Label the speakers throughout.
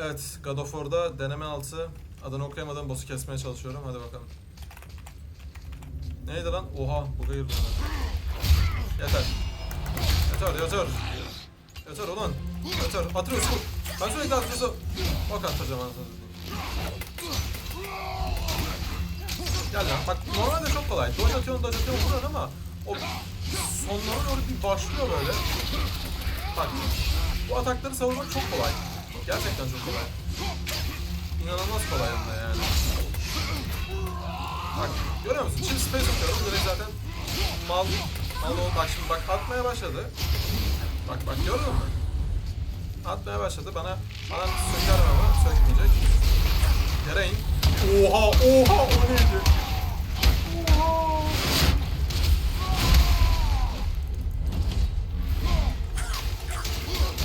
Speaker 1: Evet, God of War'da deneme altı adını okuyamadığım boss'u kesmeye çalışıyorum. Hadi bakalım. Neydi lan? Oha, bu girdi. Yeter. Yeter, yeter. Yeter ulan. Yeter. Atıyoruz vur. Ben sürekli atıyorsa bak atacağım anasını. Gel lan. Bak normalde çok kolay. Dodge atıyorsun, dodge atıyorsun vuruyorsun ama o sonlara doğru bir başlıyor böyle. Bak bu atakları savurmak çok kolay. Gerçekten çok kolay. İnanılmaz kolay hem yani. Bak görüyor musun? Şimdi space atıyorum. Direkt zaten mal mal ol. Bak şimdi bak atmaya başladı. Bak bak gördün mü? Atmaya başladı. Bana bana söker ama sökmeyecek. Yere. Oha oha o neydi? Oha.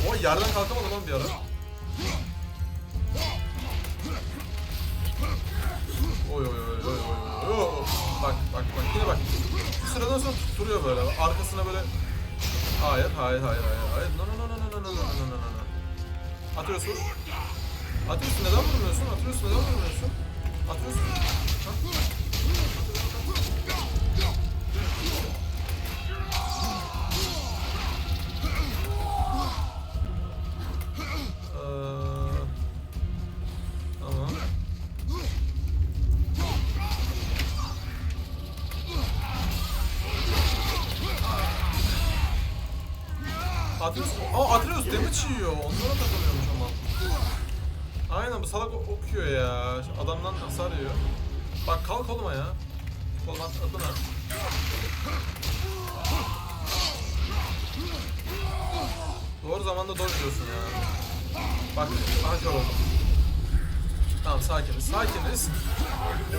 Speaker 1: O yerden kalkamadı lan bir ara. Oy oy oy oy oy oy. Bak bak bak yine bak. Bir süreden sonra tutturuyor böyle. Arkasına böyle Hayır, hayır, hayır, hayır, hayır. No, no, no, no, no, no, no, no, no, no. Atıyorsun. Atıyorsun, neden vurmuyorsun? Atıyorsun, neden vurmuyorsun? Atıyorsun. Ha? Atreus, aa Atreus damage yiyor. Onlara takılıyormuş ama. Aynen bu salak okuyor ya. Adamdan hasar yiyor. Bak kalk oğlum ya. Kolun at, adına. Doğru zamanda dojluyorsun ya. Bak, aha kör oldum. Tamam sakiniz, sakiniz.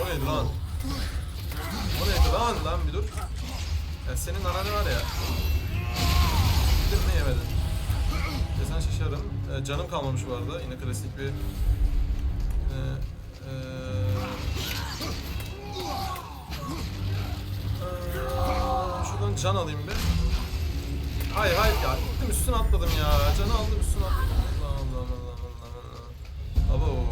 Speaker 1: O neydi lan? O neydi lan? Lan bir dur. Ya senin ananı var ya. Mi yemedin? Desen şaşarım. Ee, canım kalmamış bu arada. Yine klasik bir... Ee, ee, ee, şuradan can alayım bir. Hayır hayır ya. Gittim üstüne atladım ya. Canı aldım üstüne atladım. Allah Allah Allah Allah Allah. Abo.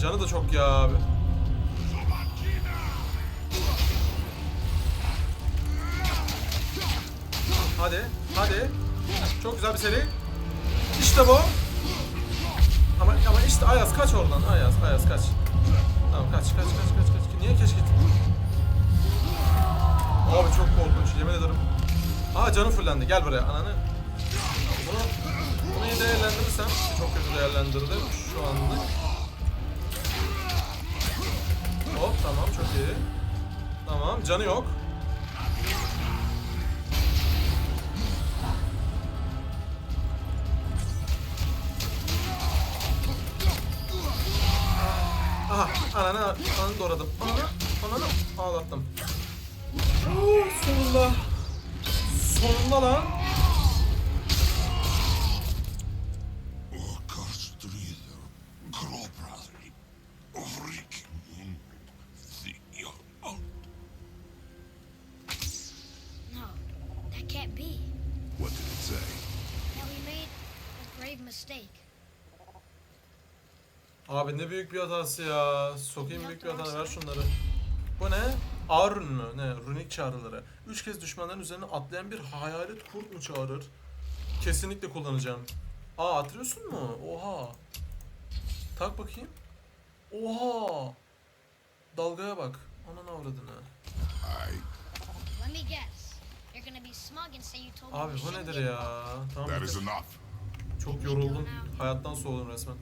Speaker 1: Canı da çok ya abi. Hadi, hadi. Çok güzel bir seri. İşte bu. Ama ama işte Ayaz kaç oradan. Ayaz, Ayaz kaç. Tamam kaç, kaç, kaç, kaç, kaç. Niye keşke Abi çok korkunç, yemin ederim. Aa canım fullendi. Gel buraya ananı. Bunu, bunu iyi değerlendirirsem, çok kötü değerlendirdim şu anda. Hop tamam çok iyi. Tamam canı yok. Aha ananı, ananı doğradım. Ananı, ananı ağlattım. Oo, sonunda. Sonunda lan.
Speaker 2: That.
Speaker 3: What did it say?
Speaker 2: Now we made a grave mistake.
Speaker 1: Abi ne büyük bir hatası ya. Sokayım büyük bir hatana ver şunları. Bu ne? Arun mu? Ne? Runik çağrıları. Üç kez düşmanların üzerine atlayan bir hayalet kurt mu çağırır? Kesinlikle kullanacağım. Aa atıyorsun mu? Oha. Tak bakayım. Oha. Dalgaya bak. Ananı avradını.
Speaker 3: I.
Speaker 2: Let me guess. You're gonna be smug and say you told me
Speaker 1: Abi bu nedir ya? Tamam. Çok yoruldum. Hayattan soğudum resmen.